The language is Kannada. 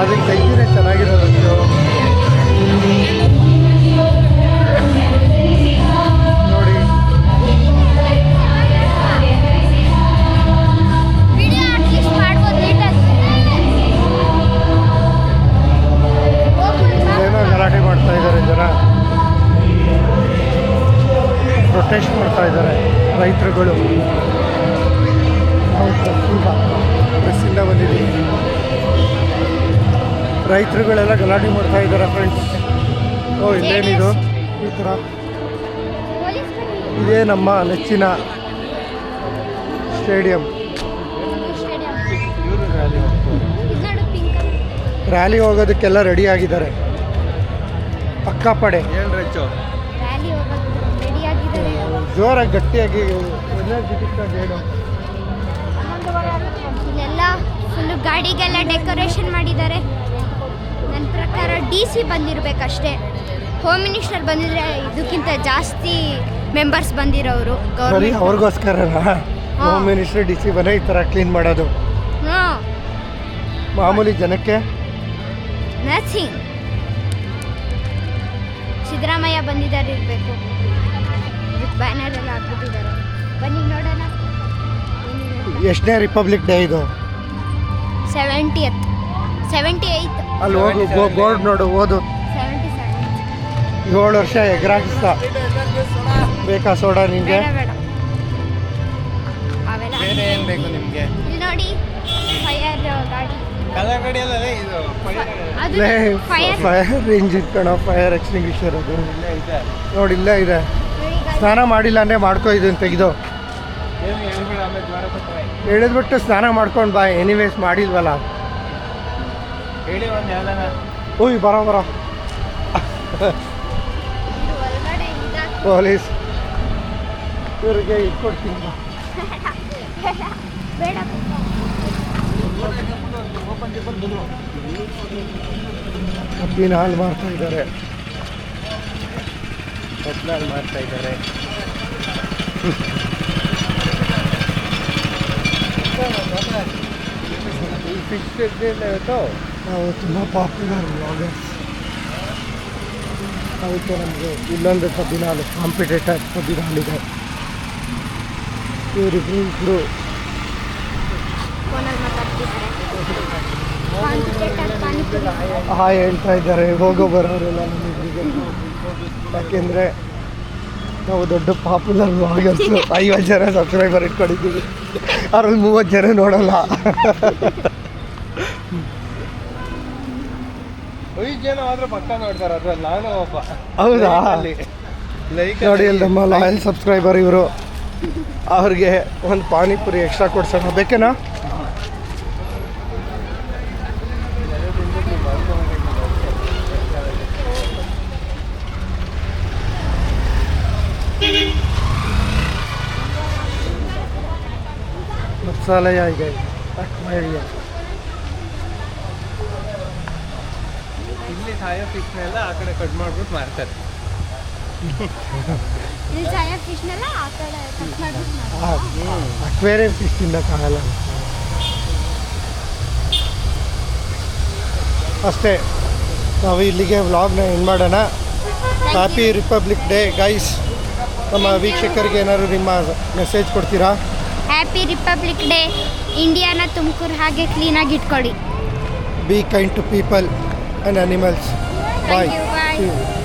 ಅದಕ್ಕೆ ತೆಗ್ದಿನೇ ಚೆನ್ನಾಗಿರೋದು ನೋಡಿ. ಏನೋ ಗಲಾಟೆ ಮಾಡ್ತಾ ಇದ್ದಾರೆ ಜನ. ಪ್ರೊಟೆಸ್ಟ್ ಮಾಡ್ತಾ ಇದ್ದಾರೆ ರೈತರುಗಳು. ನಾವು ಬಸ್ಸಿಂದ ಬಂದಿದ್ದೀವಿ. ರೈತರುಗಳೆಲ್ಲ ಗಲಾಟೆ ಮಾಡ್ತಾ ಇದ್ದಾರೆ ಫ್ರೆಂಡ್ಸ್ ಓ ಇಲ್ಲೇನಿದು? ಈ ಥರ ಇದೇ ನಮ್ಮ ನೆಚ್ಚಿನ ಸ್ಟೇಡಿಯಂ. ರ್ಯಾಲಿ ಹೋಗೋದಕ್ಕೆಲ್ಲ ರೆಡಿ ಆಗಿದ್ದಾರೆ. ಆಗಿದ್ದಾರೆ ಜೋರಾಗಿ ಗಟ್ಟಿಯಾಗಿ ಗಾಡಿಗೆಲ್ಲ ಡೆಕೋರೇಷನ್ ಮಾಡಿದ್ದಾರೆ. ಡಿ ಸಿ ಬಂದಿರಬೇಕಷ್ಟೇ. ಹೋಮ್ ಮಿನಿಸ್ಟರ್ ಬಂದಿದ್ರೆ ಇದಕ್ಕಿಂತ ಜಾಸ್ತಿ ಮೆಂಬರ್ಸ್ ಬಂದಿರೋರು ಬರೀ ಅವ್ರಿಗೋಸ್ಕರ ಹೋಮ್ ಮಿನಿಸ್ಟರ್ ಡಿ ಸಿ ಬಂದರೆ ಈ ಥರ ಕ್ಲೀನ್ ಮಾಡೋದು. ಹಾಂ. ಮಾಮೂಲಿ ಜನಕ್ಕೆ? ನಥಿಂಗ್ ಸಿದ್ದರಾಮಯ್ಯ ಬಂದಿದ್ದಾರೆ ಇರಬೇಕು. ಇದು ಬ್ಯಾನರ್ ಎಲ್ಲ ಹಾಕ್ಬಿಟ್ಟಿದ್ದಾರೆ. ಬನ್ನಿ ನೋಡೋಣ. ಎಷ್ಟನೇ ರಿಪಬ್ಲಿಕ್ ಡೇ ಇದು? ಸೆವೆಂಟಿ ಎತ್ ಸೆವೆಂಟಿ ಏಯ್ತ್ ಅಲ್ಲಿ ಹೋಗು ಬೋರ್ಡ್ ನೋಡು ಓದು. ಏಳು ವರ್ಷ ಎಗ್ರಾಕಿಸ್ತ ಬೇಕಾ ಸೋಡಾ ಬೇರೆ ಏನು ಬೇಕು ನಿಮಗೆ? ನೋಡಿ ಫೈರ್ ಗಾಡಿ. ಕಲರ್ ಅಲ್ಲ ಇದು ಫೈರ್ ಫೈರ್. ಇಂಜಿನ್ ಕಣೋ ಫೈರ್ ಎಕ್ಸ್ಟಿಂಗ್ವಿಷರ್ ಅದು. ಇಲ್ಲೇ ಇದೆ. ನೋಡಿ ಇಲ್ಲೇ ಇದೆ. ಸ್ನಾನ ಮಾಡಿಲ್ಲ ಅಂದರೆ ಮಾಡ್ಕೋ ಇದನ್ನು ತೆಗೆದು. ಹೇಳಿದ್ಬಿಟ್ಟು ಸ್ನಾನ ಮಾಡ್ಕೊಂಡು ಬಾ ಎನಿವೇಸ್ ಮಾಡಿಲ್ವಲ್ಲ. ಓಯ್, ಬರೋ ಬರೋ. ಪೊಲೀಸ್. ಇವ್ರಿಗೆ ಇಟ್ಕೊಡ್ತೀನಿ ಕಬ್ಬಿನ ಹಾಲು ಮಾಡ್ತಾ ಇದ್ದಾರೆ. ಕತ್ಲಾಲ್ ಮಾಡ್ತಾ ಇದ್ದಾರೆ. ಫಿಕ್ಸ್ ಇವತ್ತು ನಾವು ತುಂಬ ಪಾಪ್ಯುಲರ್ ಬ್ಲಾಗರ್ಸ್ ಅದಕ್ಕೆ ನಮಗೆ ಇಲ್ಲೊಂದು ಕಬ್ಬಿನ ಹಾಲು ಕಾಂಪಿಟೇಟರ್ ಕಬ್ಬಿನ ಇವರಿಬ್ಬರು ಇಬ್ಬರು ಹಾಯ್ ಹೇಳ್ತಾ ಇದ್ದಾರೆ, ಹೋಗೋ ಬರೋರೆಲ್ಲ ನಮ್ಮಿಬ್ಬರಿಗೆ ಯಾಕೆಂದರೆ ನಾವು ದೊಡ್ಡ ಪಾಪ್ಯುಲರ್ ವ್ಲಾಗರ್ಸ್ ಐವತ್ತು ಜನ ಸಬ್ಸ್ಕ್ರೈಬರ್ ಇಟ್ಕೊಂಡಿದ್ದೀವಿ. ಅದ್ರಲ್ಲಿ ಮೂವತ್ತು ಜನ ನೋಡಲ್ಲ. ಐದು ಜನ ಆದ್ರೆ ಪಕ್ಕ ನೋಡ್ತಾರೆ ಅದ್ರಲ್ಲಿ ನಾನು ಒಬ್ಬ. ಹೌದಾ? ಲೈಕ್ ನೋಡಿ ಅಲ್ಲಿ ನಮ್ಮ ಲಾಯಲ್ ಸಬ್ಸ್ಕ್ರೈಬರ್ ಇವರು. ಅವ್ರಿಗೆ ಒಂದು ಪಾನಿಪುರಿ ಎಕ್ಸ್ಟ್ರಾ ಕೊಡ್ಸೋಣ ಬೇಕೇನಾ? ಮಸಾಲೆ ಈಗ ಇಲ್ಲಿ ಸಾಯೋ ಫಿಕ್ಸ್ನೆಲ್ಲ ಆ ಕಡೆ ಕಟ್ ಮಾಡ್ಬಿಟ್ಟು ಮಾರ್ತಾರೆ. ಫಿಶ್ನೆಲ್ಲ ಅಕ್ವೇರಿಯಂ ಫಿಶ್ ತಿನ್ನಕ್ಕಾಗಲ್ಲ ಅಷ್ಟೇ ನಾವು ಇಲ್ಲಿಗೆ ವ್ಲಾಗ್ನ ಎಂಡ್ ಮಾಡೋಣ. ಹ್ಯಾಪಿ ರಿಪಬ್ಲಿಕ್ ಡೇ ಗೈಸ್ ನಮ್ಮ ವೀಕ್ಷಕರಿಗೆ ಏನಾದ್ರು ನಿಮ್ಮ ಮೆಸೇಜ್ ಕೊಡ್ತೀರಾ? ಹ್ಯಾಪಿ ರಿಪಬ್ಲಿಕ್ ಡೇ ಇಂಡಿಯಾನ ತುಮಕೂರು ಹಾಗೆ ಕ್ಲೀನಾಗಿ ಇಟ್ಕೊಳ್ಳಿ. Be kind to people and animals. Thank bye. You, bye.